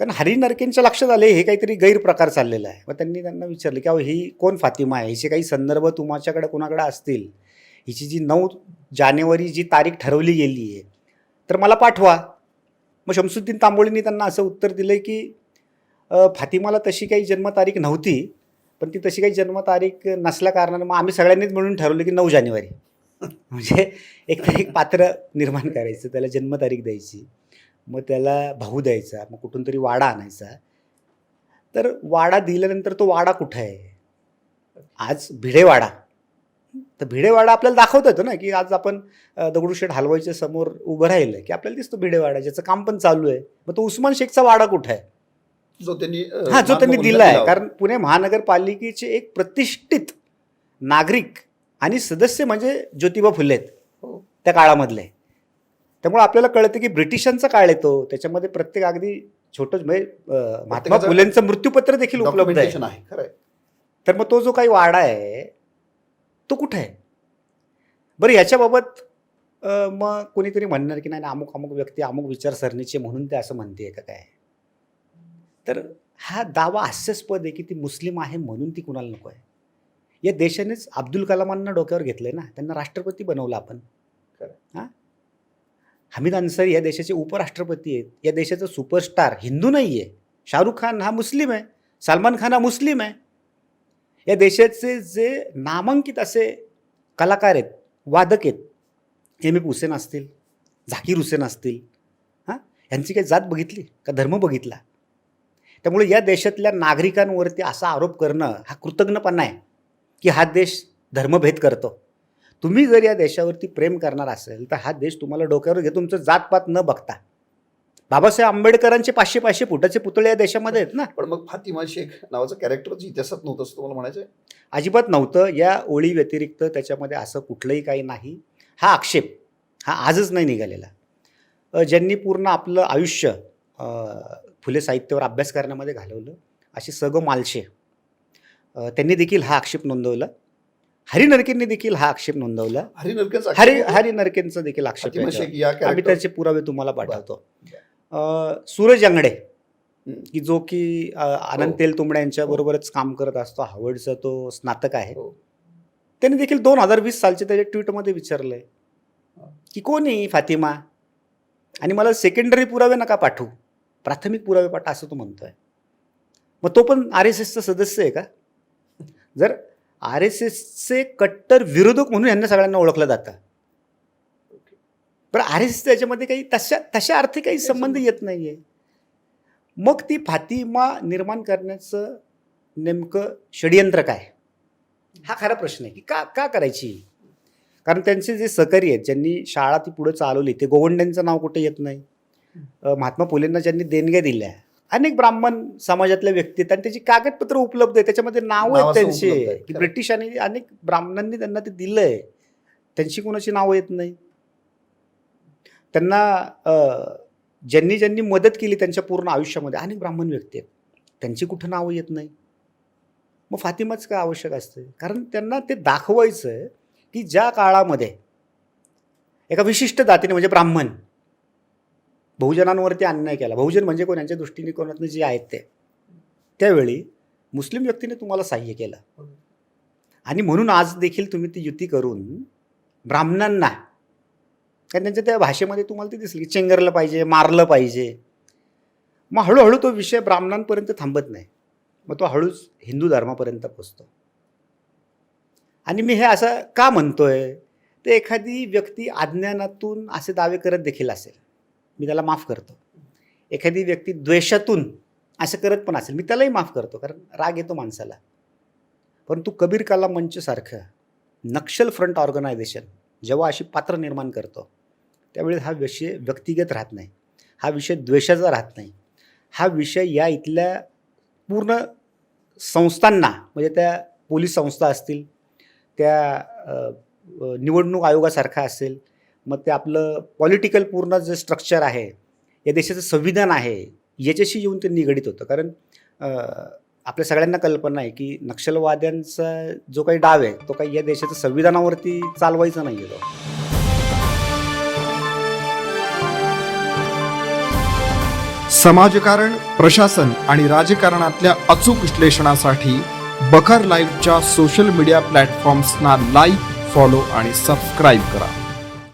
कारण हरी नरकेंच्या लक्षात आले हे काहीतरी गैरप्रकार चाललेला आहे. मग त्यांनी त्यांना विचारलं की अहो ही कोण फातिमा आहे? हिचे काही संदर्भ तुमच्याकडे कोणाकडे असतील? हिची जी नऊ जानेवारी जी तारीख ठरवली गेली आहे तर मला पाठवा. मग शमसुद्दीन तांबोळींनी त्यांना असं उत्तर दिलं की फातिमाला तशी काही जन्मतारीख नव्हती पण ती तशी काही जन्मतारीख नसल्या कारणाने मग आम्ही सगळ्यांनीच म्हणून ठरवलं की नऊ जानेवारी. म्हणजे एक तर एक पात्र निर्माण करायचं त्याला जन्मतारीख द्यायची. मग त्याला भाऊ द्यायचा मग कुठून तरी वाडा आणायचा. तर वाडा दिल्यानंतर तो वाडा कुठं आहे? आज भिडेवाडा. तर भिडेवाडा आपल्याला दाखवता येतो ना की आज आपण दगडूशेठ हलवाईच्या समोर उभं राहिलं की आपल्याला दिसतो भिडेवाडा ज्याचं काम पण चालू आहे. मग तो उस्मान शेखचा वाडा कुठं आहे? जो त्यांनी हा जो त्यांनी दिला आहे. कारण पुणे महानगरपालिकेचे एक प्रतिष्ठित नागरिक आणि सदस्य म्हणजे ज्योतिबा फुले आहेत हो. त्या काळामधले. त्यामुळे आपल्याला कळतं की ब्रिटिशांचा काळ येतो त्याच्यामध्ये प्रत्येक अगदी छोटं म्हणजे महात्मा फुलेंचं मृत्यूपत्र देखील उपलब्ध आहे. खरं. तर मग तो जो काही वाडा आहे तो कुठे आहे? बरं याच्याबाबत मग कोणीतरी म्हणणार की नाही अमुक अमुक व्यक्ती अमुक विचारसरणीचे म्हणून ते असं म्हणते का काय? तर हा दावा हास्यास्पद आहे की ती मुस्लिम आहे म्हणून ती कुणाला नको आहे? या देशानेच अब्दुल कलामांना डोक्यावर घेतलंय ना. त्यांना राष्ट्रपती बनवलं आपण. खरं. हां? हमीद अन्सारी या देशाचे उपराष्ट्रपती आहेत. या देशाचा सुपरस्टार हिंदू नाही आहे शाहरुख खान हा मुस्लिम आहे. सलमान खान हा मुस्लिम आहे. या देशाचे जे नामांकित असे कलाकार आहेत वादक आहेत एम एफ हुसेन असतील झाकीर हुसेन असतील हां? यांची काही जात बघितली का? धर्म बघितला? त्यामुळे या देशातल्या नागरिकांवरती असा आरोप करणं हा कृतज्ञपणा आहे की हा देश धर्मभेद करतो. तुम्ही जर या देशावरती प्रेम करणार असेल तर हा देश तुम्हाला डोक्यावर घेतो तुमचं जातपात न बघता. बाबासाहेब आंबेडकरांचे पाचशे पाचशे फुटाचे पुतळे या देशामध्ये आहेत ना. पण मग फातिमा शेख नावाचं कॅरेक्टरच इतिहासात नव्हतं असं तुम्हाला म्हणायचं? अजिबात नव्हतं. या ओळी व्यतिरिक्त त्याच्यामध्ये असं कुठलंही काही नाही. हा आक्षेप हा आजच नाही निघालेला. ज्यांनी पूर्ण आपलं आयुष्य फुले साहित्यावर अभ्यास करण्यामध्ये घालवलं असे सग मालशे त्यांनी देखील हा आक्षेप नोंदवला. हरी नरकेंनी देखील हा आक्षेप नोंदवला. हरी नरकेच हरी हरी नरकेंचा देखील आक्षेप आहे आम्ही त्याचे पुरावे तुम्हाला पाठवतो. अ, सूरज अंगडे. की जो की अ, आनंद हो. तेलतुंबडे यांच्याबरोबरच काम करत असतो. हार्वर्डचा तो स्नातक आहे. हो. त्यांनी देखील दोन हजार वीस सालच्या त्याच्या ट्विटमध्ये विचारलंय की कोण आहे ही फातिमा? आणि मला सेकंडरी पुरावे नका पाठवू. प्राथमिक पुरावे पाठवा असं तो म्हणतोय. मग तो पण आर एस एसचा सदस्य आहे का? जर आर एस एसचे कट्टर विरोधक म्हणून यांना सगळ्यांना ओळखलं जातं. बरं आर एस एस त्याच्यामध्ये काही तशा तशा अर्थी काही संबंध येत नाही आहे मग ती फातिमा निर्माण करण्याचं नेमकं षडयंत्र काय? हा खरा प्रश्न आहे. की का का करायची? कारण त्यांचे जे सहकारी आहेत ज्यांनी शाळा ती पुढे चालवली ते गोवंड्यांचं नाव कुठे येत नाही. महात्मा फुलेंना ज्यांनी देणग्या दिल्या अनेक ब्राह्मण समाजातल्या व्यक्ती आहेत आणि त्याची कागदपत्र उपलब्ध आहे त्याच्यामध्ये नाव आहेत त्यांचे. की ब्रिटिशांनी अनेक ब्राह्मणांनी त्यांना ते दिलंय. त्यांची कोणाची नावं येत नाही. त्यांना अ, ज्यांनी ज्यांनी मदत केली त्यांच्या पूर्ण आयुष्यामध्ये अनेक ब्राह्मण व्यक्ती आहेत. त्यांची कुठं नावं येत नाही? मग फातिमाच काय आवश्यक असते कारण त्यांना ते दाखवायचं आहे की ज्या काळामध्ये एका विशिष्ट जातीने म्हणजे ब्राह्मण बहुजनांवरती अन्याय केला. बहुजन म्हणजे कोण? यांच्या दृष्टिकोनातनं जे आहेत ते. त्यावेळी मुस्लिम व्यक्तीने तुम्हाला सहाय्य केलं. आणि म्हणून आज देखील तुम्ही ती युती करून ब्राह्मणांना कारण त्यांच्या त्या भाषेमध्ये तुम्हाला ते दिसली की चेंगरलं पाहिजे मारलं पाहिजे. मग हळूहळू तो विषय ब्राह्मणांपर्यंत थांबत नाही. मग तो हळूच हिंदू धर्मापर्यंत पोचतो. आणि मी हे असं का म्हणतोय? ते एखादी व्यक्ती अज्ञानातून असे दावे करत देखील असेल. मी त्याला माफ करतो. एखादी व्यक्ती द्वेषातून असं करत पण असेल मी त्यालाही माफ करतो कारण राग येतो माणसाला. परंतु कबीर कला मंचसारखं नक्षल फ्रंट ऑर्गनायझेशन जेव्हा अशी पात्र निर्माण करतो त्यावेळी हा विषय व्यक्तिगत राहत नाही. हा विषय द्वेषाचा राहत नाही. हा विषय या इथल्या पूर्ण संस्थांना म्हणजे त्या पोलीस संस्था असतील त्या निवडणूक आयोगासारखा असेल मग ते आपलं पॉलिटिकल पूर्ण जे स्ट्रक्चर आहे या देशाचं संविधान आहे याच्याशी येऊन ते निगडीत होतं. कारण आपल्या सगळ्यांना कल्पना आहे की नक्षलवाद्यांचा जो काही डाव आहे तो काही या देशाचं संविधानावरती चालवायचा नाही आहे समाजकारण प्रशासन आणि राजकारणातल्या अचूक विश्लेषणासाठी बखर लाईव्हच्या सोशल मीडिया प्लॅटफॉर्म्सना लाईक फॉलो आणि सबस्क्राईब करा.